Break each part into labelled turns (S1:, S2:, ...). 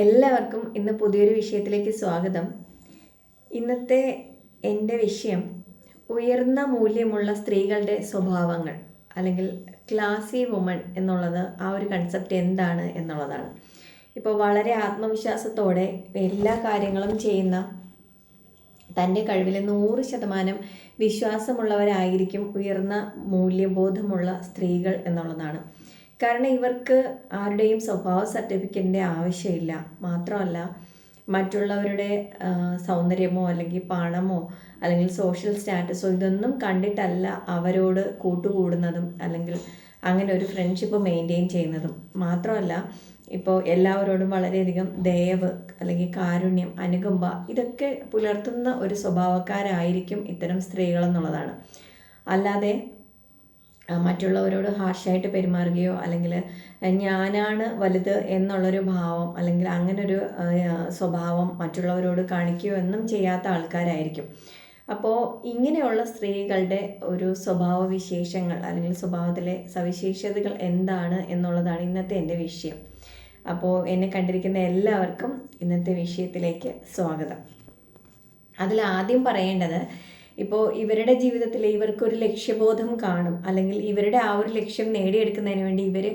S1: എല്ലാവർക്കും ഇന്ന് പുതിയൊരു വിഷയത്തിലേക്ക് സ്വാഗതം ഇന്നത്തെ എൻ്റെ വിഷയം ഉയർന്ന മൂല്യമുള്ള സ്ത്രീകളുടെ സ്വഭാവങ്ങൾ അല്ലെങ്കിൽ ക്ലാസി വുമൺ എന്നുള്ളത് ആ ഒരു കൺസെപ്റ്റ് എന്താണ് എന്നുള്ളതാണ് ഇപ്പോൾ വളരെ ആത്മവിശ്വാസത്തോടെ എല്ലാ കാര്യങ്ങളും ചെയ്യുന്ന തൻ്റെ കഴിവിൽ നൂറ് ശതമാനം വിശ്വാസമുള്ളവരായിരിക്കും ഉയർന്ന മൂല്യബോധമുള്ള സ്ത്രീകൾ എന്നുള്ളതാണ് കാരണം ഇവർക്ക് ആരുടെയും സ്വഭാവ സർട്ടിഫിക്കറ്റിൻ്റെ ആവശ്യമില്ല മാത്രമല്ല മറ്റുള്ളവരുടെ സൗന്ദര്യമോ അല്ലെങ്കിൽ പണമോ അല്ലെങ്കിൽ സോഷ്യൽ സ്റ്റാറ്റസോ ഇതൊന്നും കണ്ടിട്ടല്ല അവരോട് കൂട്ടുകൂടുന്നതും അല്ലെങ്കിൽ അങ്ങനെ ഒരു ഫ്രണ്ട്ഷിപ്പ് മെയിൻറ്റെയിൻ ചെയ്യുന്നതും മാത്രമല്ല ഇപ്പോൾ എല്ലാവരോടും വളരെയധികം ദയവ് അല്ലെങ്കിൽ കാരുണ്യം അനുകമ്പ ഇതൊക്കെ പുലർത്തുന്ന ഒരു സ്വഭാവക്കാരായിരിക്കും ഇത്തരം സ്ത്രീകളെന്നുള്ളതാണ് അല്ലാതെ മറ്റുള്ളവരോട് ഹാർഷായിട്ട് പെരുമാറുകയോ അല്ലെങ്കിൽ ഞാനാണ് വലുത് എന്നുള്ളൊരു ഭാവം അല്ലെങ്കിൽ അങ്ങനൊരു സ്വഭാവം മറ്റുള്ളവരോട് കാണിക്കുകയോ എന്നും ചെയ്യാത്ത ആൾക്കാരായിരിക്കും അപ്പോൾ ഇങ്ങനെയുള്ള സ്ത്രീകളുടെ ഒരു സ്വഭാവവിശേഷങ്ങൾ അല്ലെങ്കിൽ സ്വഭാവത്തിലെ സവിശേഷതകൾ എന്താണ് എന്നുള്ളതാണ് ഇന്നത്തെ എൻ്റെ വിഷയം അപ്പോൾ എന്നെ കണ്ടിരിക്കുന്ന എല്ലാവർക്കും ഇന്നത്തെ വിഷയത്തിലേക്ക് സ്വാഗതം അതിൽ ആദ്യം പറയേണ്ടത് ഇപ്പോൾ ഇവരുടെ ജീവിതത്തിൽ ഇവർക്കൊരു ലക്ഷ്യബോധം കാണും അല്ലെങ്കിൽ ഇവരുടെ ആ ഒരു ലക്ഷ്യം നേടിയെടുക്കുന്നതിന് വേണ്ടി ഇവർ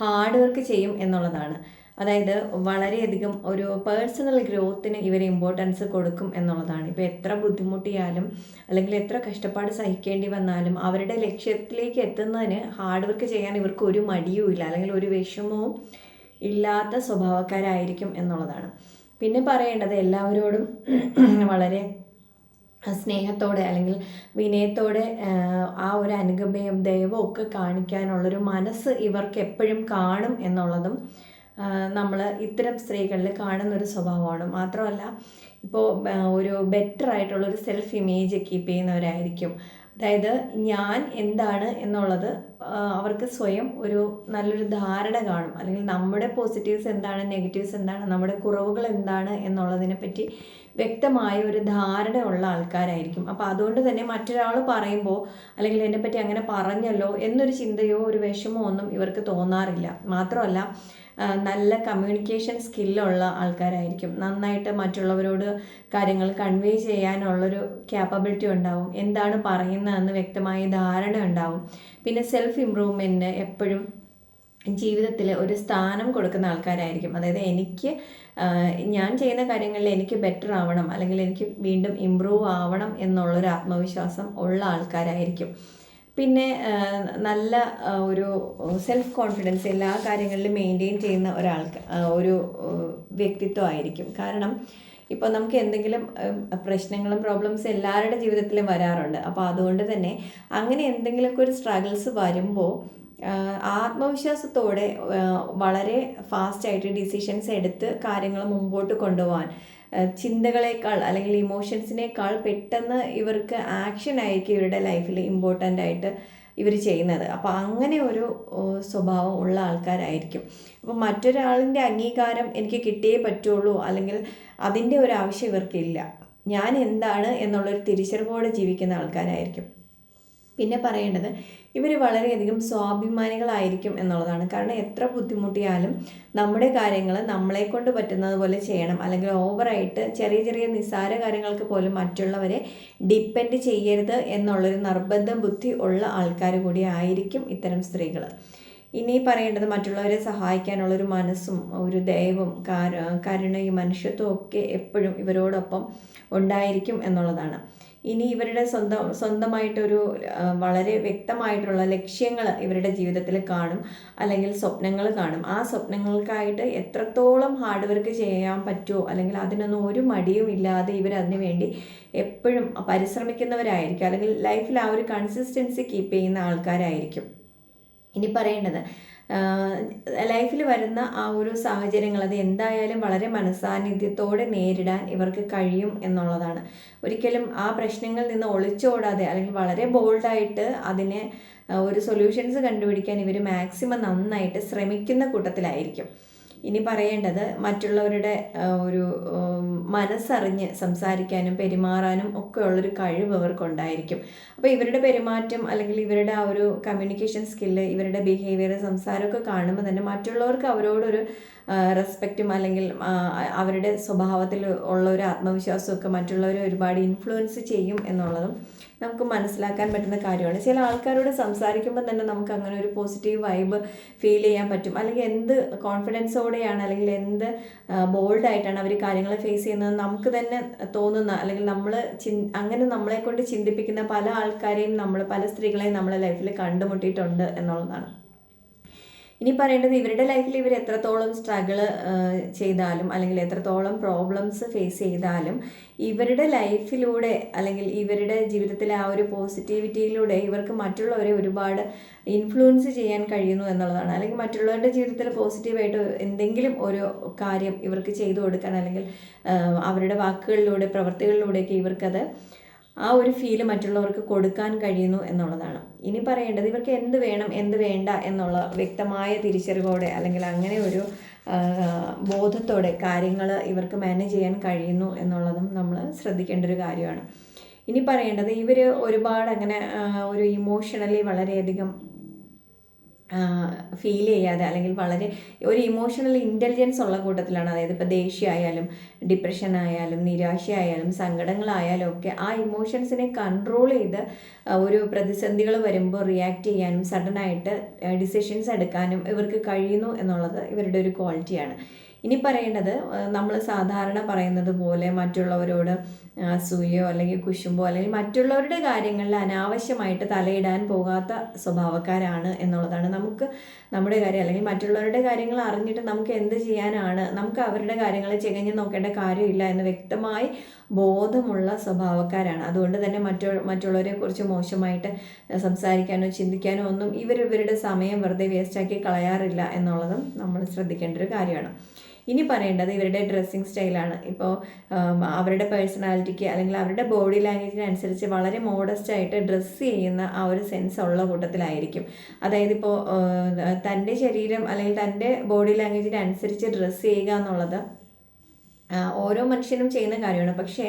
S1: ഹാർഡ് വർക്ക് ചെയ്യും എന്നുള്ളതാണ് അതായത് വളരെയധികം ഒരു പേഴ്സണൽ ഗ്രോത്തിന് ഇവർ ഇമ്പോർട്ടൻസ് കൊടുക്കും എന്നുള്ളതാണ് ഇപ്പോൾ എത്ര ബുദ്ധിമുട്ടിയാലും അല്ലെങ്കിൽ എത്ര കഷ്ടപ്പാട് സഹിക്കേണ്ടി വന്നാലും അവരുടെ ലക്ഷ്യത്തിലേക്ക് എത്തുന്നതിന് ഹാർഡ് വർക്ക് ചെയ്യാൻ ഇവർക്ക് ഒരു മടിയുമില്ല അല്ലെങ്കിൽ ഒരു വിഷമവും ഇല്ലാത്ത സ്വഭാവക്കാരായിരിക്കും എന്നുള്ളതാണ് പിന്നെ പറയേണ്ടത് എല്ലാവരോടും വളരെ സ്നേഹത്തോടെ അല്ലെങ്കിൽ വിനയത്തോടെ ആ ഒരു അനുഗമയും ദയവും ഒക്കെ കാണിക്കാനുള്ളൊരു മനസ്സ് ഇവർക്ക് എപ്പോഴും കാണും എന്നുള്ളതും നമ്മൾ ഇത്തരം സ്ത്രീകളിൽ കാണുന്നൊരു സ്വഭാവമാണ് മാത്രമല്ല ഇപ്പോൾ ഒരു ബെറ്റർ ആയിട്ടുള്ളൊരു സെൽഫ് ഇമേജ് കീപ്പ് ചെയ്യുന്നവരായിരിക്കും അതായത് ഞാൻ എന്താണ് എന്നുള്ളത് അവർക്ക് സ്വയം ഒരു നല്ലൊരു ധാരണ കാണും അല്ലെങ്കിൽ നമ്മുടെ പോസിറ്റീവ്സ് എന്താണ് നെഗറ്റീവ്സ് എന്താണ് നമ്മുടെ കുറവുകൾ എന്താണ് എന്നുള്ളതിനെ പറ്റി വ്യക്തമായ ഒരു ധാരണ ഉള്ള ആൾക്കാരായിരിക്കും അപ്പോൾ അതുകൊണ്ട് തന്നെ മറ്റൊരാൾ പറയുമ്പോൾ അല്ലെങ്കിൽ എന്നെപ്പറ്റി അങ്ങനെ പറഞ്ഞല്ലോ എന്നൊരു ചിന്തയോ ഒരു വിഷമോ ഒന്നും ഇവർക്ക് തോന്നാറില്ല മാത്രമല്ല നല്ല കമ്മ്യൂണിക്കേഷൻ സ്കില്ലുള്ള ആൾക്കാരായിരിക്കും നന്നായിട്ട് മറ്റുള്ളവരോട് കാര്യങ്ങൾ കൺവേ ചെയ്യാനുള്ളൊരു ക്യാപ്പബിലിറ്റി ഉണ്ടാവും എന്താണ് പറയുന്നതെന്ന് വ്യക്തമായ ധാരണ ഉണ്ടാവും പിന്നെ സെൽഫ് ഇമ്പ്രൂവ്മെൻറ്റിന് എപ്പോഴും ജീവിതത്തിൽ ഒരു സ്ഥാനം കൊടുക്കുന്ന ആൾക്കാരായിരിക്കും അതായത് എനിക്ക് ഞാൻ ചെയ്യുന്ന കാര്യങ്ങളിൽ എനിക്ക് ബെറ്റർ ആവണം അല്ലെങ്കിൽ എനിക്ക് വീണ്ടും ഇമ്പ്രൂവ് ആവണം എന്നുള്ളൊരു ആത്മവിശ്വാസം ഉള്ള ആൾക്കാരായിരിക്കും പിന്നെ നല്ല ഒരു സെൽഫ് കോൺഫിഡൻസ് എല്ലാ കാര്യങ്ങളിലും മെയിൻറ്റെയിൻ ചെയ്യുന്ന ഒരാൾക്ക് ഒരു വ്യക്തിത്വമായിരിക്കും കാരണം ഇപ്പോൾ നമുക്ക് എന്തെങ്കിലും പ്രശ്നങ്ങളും പ്രോബ്ലംസ് എല്ലാവരുടെ ജീവിതത്തിലും വരാറുണ്ട് അപ്പോൾ അതുകൊണ്ട് തന്നെ അങ്ങനെ എന്തെങ്കിലുമൊക്കെ ഒരു സ്ട്രഗിൾസ് വരുമ്പോൾ ആത്മവിശ്വാസത്തോടെ വളരെ ഫാസ്റ്റായിട്ട് ഡിസിഷൻസ് എടുത്ത് കാര്യങ്ങൾ മുമ്പോട്ട് കൊണ്ടുപോകാൻ ചിന്തകളെക്കാൾ അല്ലെങ്കിൽ ഇമോഷൻസിനേക്കാൾ പെട്ടെന്ന് ഇവർക്ക് ആക്ഷൻ ആയിരിക്കും ഇവരുടെ ലൈഫിൽ ഇമ്പോർട്ടൻ്റ് ആയിട്ട് ഇവർ ചെയ്യുന്നത് അപ്പോൾ അങ്ങനെ ഒരു സ്വഭാവം ഉള്ള ആൾക്കാരായിരിക്കും അപ്പോൾ മറ്റൊരാളിൻ്റെ അംഗീകാരം എനിക്ക് കിട്ടിയേ പറ്റുള്ളൂ അല്ലെങ്കിൽ അതിൻ്റെ ഒരു ആവശ്യം ഇവർക്കില്ല ഞാൻ എന്താണ് എന്നുള്ളൊരു തിരിച്ചറിവോടെ ജീവിക്കുന്ന ആൾക്കാരായിരിക്കും പിന്നെ പറയേണ്ടത് ഇവർ വളരെയധികം സ്വാഭിമാനികളായിരിക്കും എന്നുള്ളതാണ് കാരണം എത്ര ബുദ്ധിമുട്ടിയാലും നമ്മുടെ കാര്യങ്ങൾ നമ്മളെ കൊണ്ട് പറ്റുന്നത് പോലെ ചെയ്യണം അല്ലെങ്കിൽ ഓവറായിട്ട് ചെറിയ ചെറിയ നിസ്സാര കാര്യങ്ങൾക്ക് പോലും മറ്റുള്ളവരെ ഡിപ്പെൻഡ് ചെയ്യരുത് എന്നുള്ളൊരു നിർബന്ധ ബുദ്ധി ഉള്ള ആൾക്കാർ കൂടി ആയിരിക്കും ഇത്തരം സ്ത്രീകൾ ഇനി പറയേണ്ടത് മറ്റുള്ളവരെ സഹായിക്കാനുള്ള ഒരു മനസ്സും ഒരു ദൈവം കരുണയും മനുഷ്യത്വവും ഒക്കെ എപ്പോഴും ഇവരോടൊപ്പം ഉണ്ടായിരിക്കും എന്നുള്ളതാണ് ഇനി ഇവരുടെ സ്വന്തം സ്വന്തമായിട്ടൊരു വളരെ വ്യക്തമായിട്ടുള്ള ലക്ഷ്യങ്ങൾ ഇവരുടെ ജീവിതത്തിൽ കാണും അല്ലെങ്കിൽ സ്വപ്നങ്ങൾ കാണും ആ സ്വപ്നങ്ങൾക്കായിട്ട് എത്രത്തോളം ഹാർഡ് വർക്ക് ചെയ്യാൻ പറ്റുമോ അല്ലെങ്കിൽ അതിനൊന്നും ഒരു മടിയും ഇല്ലാതെ ഇവർ അതിനു വേണ്ടി എപ്പോഴും പരിശ്രമിക്കുന്നവരായിരിക്കും അല്ലെങ്കിൽ ലൈഫിൽ ആ ഒരു കൺസിസ്റ്റൻസി കീപ്പ് ചെയ്യുന്ന ആൾക്കാരായിരിക്കും ഇനി പറയേണ്ടത് ലൈഫിൽ വരുന്ന ആ ഒരു സാഹചര്യങ്ങൾ അത് എന്തായാലും വളരെ മനസാന്നിധ്യത്തോടെ നേരിടാൻ ഇവർക്ക് കഴിയും എന്നുള്ളതാണ് ഒരിക്കലും ആ പ്രശ്നങ്ങളിൽ നിന്ന് ഒളിച്ചോടാതെ അല്ലെങ്കിൽ വളരെ ബോൾഡായിട്ട് അതിനെ ഒരു സൊല്യൂഷൻസ് കണ്ടുപിടിക്കാൻ ഇവർ മാക്സിമം നന്നായിട്ട് ശ്രമിക്കുന്ന കൂട്ടത്തിലായിരിക്കും ഇനി പറയേണ്ടത് മറ്റുള്ളവരുടെ ഒരു മനസ്സറിഞ്ഞ് സംസാരിക്കാനും പെരുമാറാനും ഒക്കെ ഉള്ളൊരു കഴിവ് അവർക്കുണ്ടായിരിക്കും അപ്പോൾ ഇവരുടെ പെരുമാറ്റം അല്ലെങ്കിൽ ഇവരുടെ ആ ഒരു കമ്മ്യൂണിക്കേഷൻ സ്കില്ല് ഇവരുടെ ബിഹേവിയർ സംസാരമൊക്കെ കാണുമ്പോൾ തന്നെ മറ്റുള്ളവർക്ക് അവരോടൊരു റെസ്പെക്റ്റും അല്ലെങ്കിൽ അവരുടെ സ്വഭാവത്തിൽ ഉള്ള ഒരു ആത്മവിശ്വാസമൊക്കെ മറ്റുള്ളവരെ ഒരുപാട് ഇൻഫ്ലുവൻസ് ചെയ്യും എന്നുള്ളതും നമുക്ക് മനസ്സിലാക്കാൻ പറ്റുന്ന കാര്യമാണ് ചില ആൾക്കാരോട് സംസാരിക്കുമ്പോൾ തന്നെ നമുക്ക് അങ്ങനെ ഒരു പോസിറ്റീവ് വൈബ് ഫീൽ ചെയ്യാൻ പറ്റും അല്ലെങ്കിൽ എന്ത് കോൺഫിഡൻസോടെയാണ് അല്ലെങ്കിൽ എന്ത് ബോൾഡായിട്ടാണ് അവർ കാര്യങ്ങളെ ഫേസ് ചെയ്യുന്നത് നമുക്ക് തന്നെ തോന്നുന്ന അല്ലെങ്കിൽ നമ്മൾ അങ്ങനെ നമ്മളെ കൊണ്ട് ചിന്തിപ്പിക്കുന്ന പല ആൾക്കാരെയും നമ്മൾ പല സ്ത്രീകളെയും നമ്മളെ ലൈഫിൽ കണ്ടുമുട്ടിയിട്ടുണ്ട് എന്നുള്ളതാണ് ഇനി പറയേണ്ടത് ഇവരുടെ ലൈഫിൽ ഇവർ എത്രത്തോളം സ്ട്രഗിൾ ചെയ്താലും അല്ലെങ്കിൽ എത്രത്തോളം പ്രോബ്ലംസ് ഫേസ് ചെയ്താലും ഇവരുടെ ലൈഫിലൂടെ അല്ലെങ്കിൽ ഇവരുടെ ജീവിതത്തിലെ ആ ഒരു പോസിറ്റിവിറ്റിയിലൂടെ ഇവർക്ക് മറ്റുള്ളവരെ ഒരുപാട് ഇൻഫ്ലുവൻസ് ചെയ്യാൻ കഴിയുന്നു എന്നുള്ളതാണ് അല്ലെങ്കിൽ മറ്റുള്ളവരുടെ ജീവിതത്തിൽ പോസിറ്റീവായിട്ട് എന്തെങ്കിലും ഒരു കാര്യം ഇവർക്ക് ചെയ്തു കൊടുക്കാൻ അല്ലെങ്കിൽ അവരുടെ വാക്കുകളിലൂടെ പ്രവൃത്തികളിലൂടെയൊക്കെ ഇവർക്കത് ആ ഒരു ഫീല് മറ്റുള്ളവർക്ക് കൊടുക്കാൻ കഴിയുന്നു എന്നുള്ളതാണ് ഇനി പറയേണ്ടത് ഇവർക്ക് എന്ത് വേണം എന്ത് വേണ്ട എന്നുള്ള വ്യക്തമായ തിരിച്ചറിവോടെ അല്ലെങ്കിൽ അങ്ങനെ ഒരു ബോധത്തോടെ കാര്യങ്ങൾ ഇവർക്ക് മാനേജ് ചെയ്യാൻ കഴിയുന്നു എന്നുള്ളതും നമ്മൾ ശ്രദ്ധിക്കേണ്ട ഒരു കാര്യമാണ് ഇനി പറയേണ്ടത് ഇവർ ഒരുപാട് അങ്ങനെ ഒരു ഇമോഷണലി വളരെയധികം ഫീൽ ചെയ്യാതെ അല്ലെങ്കിൽ വളരെ ഒരു ഇമോഷണൽ ഇൻ്റലിജൻസ് ഉള്ള കൂട്ടത്തിലാണ് അതായത് ഇപ്പോൾ ദേഷ്യമായാലും ഡിപ്രഷൻ ആയാലും നിരാശയായാലും സങ്കടങ്ങളായാലും ഒക്കെ ആ ഇമോഷൻസിനെ കൺട്രോൾ ചെയ്ത് ഒരു പ്രതിസന്ധികൾ വരുമ്പോൾ റിയാക്ട് ചെയ്യാനും സഡനായിട്ട് ഡിസിഷൻസ് എടുക്കാനും ഇവർക്ക് കഴിയുന്നു എന്നുള്ളത് ഇവരുടെ ഒരു ക്വാളിറ്റിയാണ് ഇനി പറയേണ്ടത് നമ്മൾ സാധാരണ പറയുന്നത് പോലെ മറ്റുള്ളവരോട് അസൂയോ അല്ലെങ്കിൽ കുശുമ്പോ അല്ലെങ്കിൽ മറ്റുള്ളവരുടെ കാര്യങ്ങളിൽ അനാവശ്യമായിട്ട് തലയിടാൻ പോകാത്ത സ്വഭാവക്കാരാണ് എന്നുള്ളതാണ് നമുക്ക് നമ്മുടെ കാര്യം അല്ലെങ്കിൽ മറ്റുള്ളവരുടെ കാര്യങ്ങൾ അറിഞ്ഞിട്ട് നമുക്ക് എന്ത് ചെയ്യാനാണ് നമുക്ക് അവരുടെ കാര്യങ്ങളെ ചികഞ്ഞ് നോക്കേണ്ട കാര്യമില്ല എന്ന് വ്യക്തമായി ബോധമുള്ള സ്വഭാവക്കാരാണ് അതുകൊണ്ട് തന്നെ മറ്റു മറ്റുള്ളവരെ കുറിച്ച് മോശമായിട്ട് സംസാരിക്കാനോ ചിന്തിക്കാനോ ഒന്നും ഇവർ ഇവരുടെ സമയം വെറുതെ വേസ്റ്റാക്കി കളയാറില്ല എന്നുള്ളതും നമ്മൾ ശ്രദ്ധിക്കേണ്ട ഒരു കാര്യമാണ് ഇനി പറയേണ്ടത് ഇവരുടെ ഡ്രസ്സിങ് സ്റ്റൈലാണ് ഇപ്പോൾ അവരുടെ പേഴ്സണാലിറ്റിക്ക് അല്ലെങ്കിൽ അവരുടെ ബോഡി ലാംഗ്വേജിനനുസരിച്ച് വളരെ മോഡസ്റ്റ് ആയിട്ട് ഡ്രസ്സ് ചെയ്യുന്ന ആ ഒരു സെൻസ് ഉള്ള കൂട്ടത്തിലായിരിക്കും അതായത് ഇപ്പോൾ തൻ്റെ ശരീരം അല്ലെങ്കിൽ തൻ്റെ ബോഡി ലാംഗ്വേജിനനുസരിച്ച് ഡ്രസ്സ് ചെയ്യുക എന്നുള്ളത് ഓരോ മനുഷ്യനും ചെയ്യുന്ന കാര്യമാണ് പക്ഷേ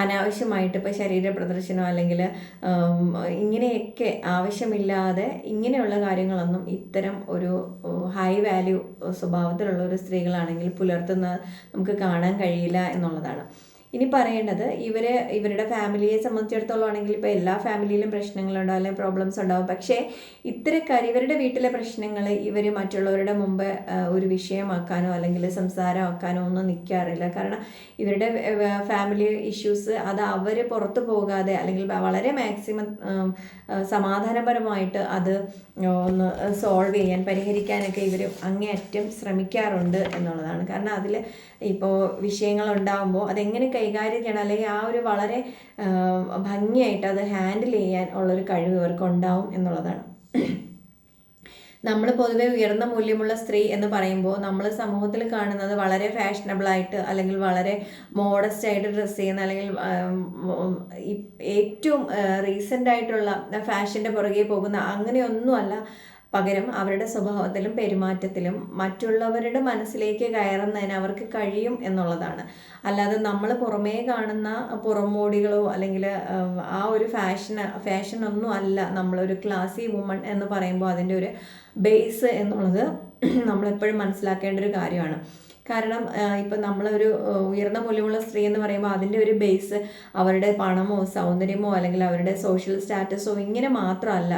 S1: അനാവശ്യമായിട്ട് ഇപ്പോൾ ശരീര പ്രദർശനം അല്ലെങ്കിൽ ഇങ്ങനെയൊക്കെ ആവശ്യമില്ലാതെ ഇങ്ങനെയുള്ള കാര്യങ്ങളൊന്നും ഇത്തരം ഒരു ഹൈ വാല്യൂ സ്വഭാവത്തിലുള്ള ഒരു സ്ത്രീകളാണെങ്കിൽ പുലർത്തുന്ന നമുക്ക് കാണാൻ കഴിയില്ല എന്നുള്ളതാണ് ഇനി പറയേണ്ടത് ഇവരെ ഇവരുടെ ഫാമിലിയെ സംബന്ധിച്ചിടത്തോളം ആണെങ്കിൽ ഇപ്പോൾ എല്ലാ ഫാമിലിയിലും പ്രശ്നങ്ങളുണ്ടാവും അല്ലെങ്കിൽ പ്രോബ്ലംസ് ഉണ്ടാവും പക്ഷേ ഇത്തരക്കാർ ഇവരുടെ വീട്ടിലെ പ്രശ്നങ്ങൾ ഇവർ മറ്റുള്ളവരുടെ മുമ്പ് ഒരു വിഷയമാക്കാനോ അല്ലെങ്കിൽ സംസാരമാക്കാനോ ഒന്നും നിൽക്കാറില്ല കാരണം ഇവരുടെ ഫാമിലി ഇഷ്യൂസ് അത് അവർ പുറത്തു പോകാതെ അല്ലെങ്കിൽ വളരെ മാക്സിമം സമാധാനപരമായിട്ട് അത് ഒന്ന് സോൾവ് ചെയ്യാൻ പരിഹരിക്കാനൊക്കെ ഇവർ അങ്ങേയറ്റം ശ്രമിക്കാറുണ്ട് എന്നുള്ളതാണ് കാരണം അതിൽ ഇപ്പോൾ വിഷയങ്ങൾ ഉണ്ടാകുമ്പോൾ അതെങ്ങനെ കൈകാര്യം ചെയ്യണം അല്ലെങ്കിൽ ആ ഒരു വളരെ ഭംഗിയായിട്ട് അത് ഹാൻഡിൽ ചെയ്യാൻ ഉള്ളൊരു കഴിവ് ഇവർക്ക് ഉണ്ടാവും എന്നുള്ളതാണ് നമ്മൾ പൊതുവെ ഉയർന്ന മൂല്യമുള്ള സ്ത്രീ എന്ന് പറയുമ്പോൾ നമ്മൾ സമൂഹത്തിൽ കാണുന്നത് വളരെ ഫാഷനബിളായിട്ട് അല്ലെങ്കിൽ വളരെ മോഡസ്റ്റ് ആയിട്ട് ഡ്രസ്സ് ചെയ്യുന്ന അല്ലെങ്കിൽ ഏറ്റവും റീസെൻ്റ് ആയിട്ടുള്ള ഫാഷൻ്റെ പുറകെ പോകുന്ന അങ്ങനെയൊന്നുമല്ല പകരം അവരുടെ സ്വഭാവത്തിലും പെരുമാറ്റത്തിലും മറ്റുള്ളവരുടെ മനസ്സിലേക്ക് കയറുന്നതിന് അവർക്ക് കഴിയും എന്നുള്ളതാണ് അല്ലാതെ നമ്മൾ പുറമേ കാണുന്ന പുറമോടികളോ അല്ലെങ്കിൽ ആ ഒരു ഫാഷൻ ഫാഷനൊന്നും അല്ല നമ്മളൊരു ക്ലാസി വുമൺ എന്ന് പറയുമ്പോൾ അതിൻ്റെ ഒരു ബേസ് എന്നുള്ളത് നമ്മളെപ്പോഴും മനസ്സിലാക്കേണ്ട ഒരു കാര്യമാണ് കാരണം ഇപ്പം നമ്മളൊരു ഉയർന്ന മൂല്യമുള്ള സ്ത്രീ എന്ന് പറയുമ്പോൾ അതിൻ്റെ ഒരു ബേസ് അവരുടെ പണമോ സൗന്ദര്യമോ അല്ലെങ്കിൽ അവരുടെ സോഷ്യൽ സ്റ്റാറ്റസോ ഇങ്ങനെ മാത്രമല്ല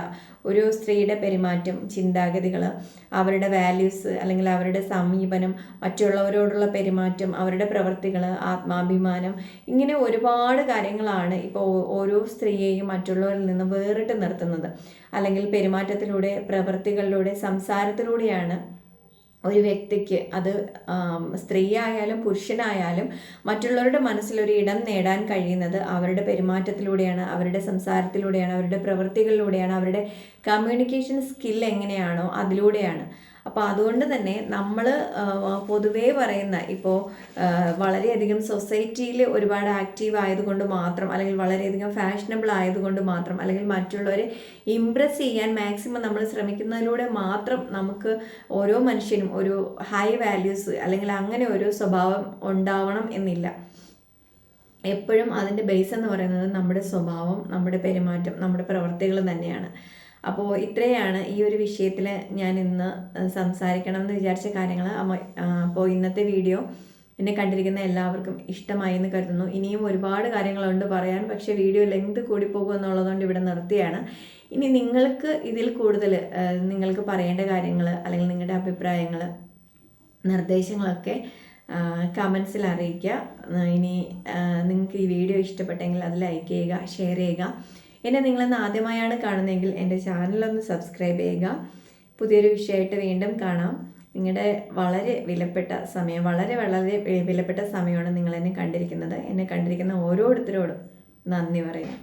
S1: ഒരു സ്ത്രീയുടെ പെരുമാറ്റം ചിന്താഗതികൾ അവരുടെ വാല്യൂസ് അല്ലെങ്കിൽ അവരുടെ സമീപനം മറ്റുള്ളവരോടുള്ള പെരുമാറ്റം അവരുടെ പ്രവൃത്തികൾ ആത്മാഭിമാനം ഇങ്ങനെ ഒരുപാട് കാര്യങ്ങളാണ് ഇപ്പോൾ ഓരോ സ്ത്രീയെയും മറ്റുള്ളവരിൽ നിന്ന് വേറിട്ട് നിർത്തുന്നത് അല്ലെങ്കിൽ പെരുമാറ്റത്തിലൂടെ പ്രവൃത്തികളിലൂടെ സംസാരത്തിലൂടെയാണ് ഒരു വ്യക്തിക്ക് അത് സ്ത്രീ ആയാലും പുരുഷനായാലും മറ്റുള്ളവരുടെ മനസ്സിലൊരു ഇടം നേടാൻ കഴിയുന്നത് അവരുടെ പെരുമാറ്റത്തിലൂടെയാണ് അവരുടെ സംസാരത്തിലൂടെയാണ് അവരുടെ പ്രവൃത്തികളിലൂടെയാണ് അവരുടെ കമ്മ്യൂണിക്കേഷൻ സ്കിൽ എങ്ങനെയാണോ അതിലൂടെയാണ് അപ്പോൾ അതുകൊണ്ട് തന്നെ നമ്മൾ പൊതുവേ പറയുന്ന ഇപ്പോൾ വളരെയധികം സൊസൈറ്റിയിൽ ഒരുപാട് ആക്റ്റീവ് ആയതുകൊണ്ട് മാത്രം അല്ലെങ്കിൽ വളരെയധികം ഫാഷനബിൾ ആയതുകൊണ്ട് മാത്രം അല്ലെങ്കിൽ മറ്റുള്ളവരെ ഇമ്പ്രസ് ചെയ്യാൻ മാക്സിമം നമ്മൾ ശ്രമിക്കുന്നതിലൂടെ മാത്രം നമുക്ക് ഓരോ മനുഷ്യനും ഒരു ഹൈ വാല്യൂസ് അല്ലെങ്കിൽ അങ്ങനെ ഒരു സ്വഭാവം ഉണ്ടാവണം എന്നില്ല എപ്പോഴും അതിൻ്റെ ബേസ് എന്ന് പറയുന്നത് നമ്മുടെ സ്വഭാവം നമ്മുടെ പെരുമാറ്റം നമ്മുടെ പ്രവർത്തികൾ തന്നെയാണ് അപ്പോൾ ഇത്രയാണ് ഈ ഒരു വിഷയത്തിൽ ഞാൻ ഇന്ന് സംസാരിക്കണം എന്ന് വിചാരിച്ച കാര്യങ്ങൾ അപ്പോൾ ഇന്നത്തെ വീഡിയോ എന്നെ കണ്ടിരിക്കുന്ന എല്ലാവർക്കും ഇഷ്ടമായി എന്ന് കരുതുന്നു ഇനിയും ഒരുപാട് കാര്യങ്ങളുണ്ട് പറയാൻ പക്ഷേ വീഡിയോ ലെങ്ത് കൂടി പോകുമെന്നുള്ളതുകൊണ്ട് ഇവിടെ നിർത്തിയാണ് ഇനി നിങ്ങൾക്ക് ഇതിൽ കൂടുതൽ നിങ്ങൾക്ക് പറയേണ്ട കാര്യങ്ങൾ അല്ലെങ്കിൽ നിങ്ങളുടെ അഭിപ്രായങ്ങൾ നിർദ്ദേശങ്ങളൊക്കെ കമൻസിൽ അറിയിക്കുക ഇനി നിങ്ങൾക്ക് ഈ വീഡിയോ ഇഷ്ടപ്പെട്ടെങ്കിൽ അത് ലൈക്ക് ചെയ്യുക ഷെയർ ചെയ്യുക എന്നെ നിങ്ങളിന്ന് ആദ്യമായാണ് കാണുന്നതെങ്കിൽ എൻ്റെ ചാനലൊന്ന് സബ്സ്ക്രൈബ് ചെയ്യുക പുതിയൊരു വിഷയമായിട്ട് വീണ്ടും കാണാം നിങ്ങളുടെ വളരെ വിലപ്പെട്ട സമയം വളരെ വളരെ വിലപ്പെട്ട സമയമാണ് നിങ്ങളെന്നെ കണ്ടിരിക്കുന്നത് എന്നെ കണ്ടിരിക്കുന്ന ഓരോരുത്തരോടും നന്ദി പറയാം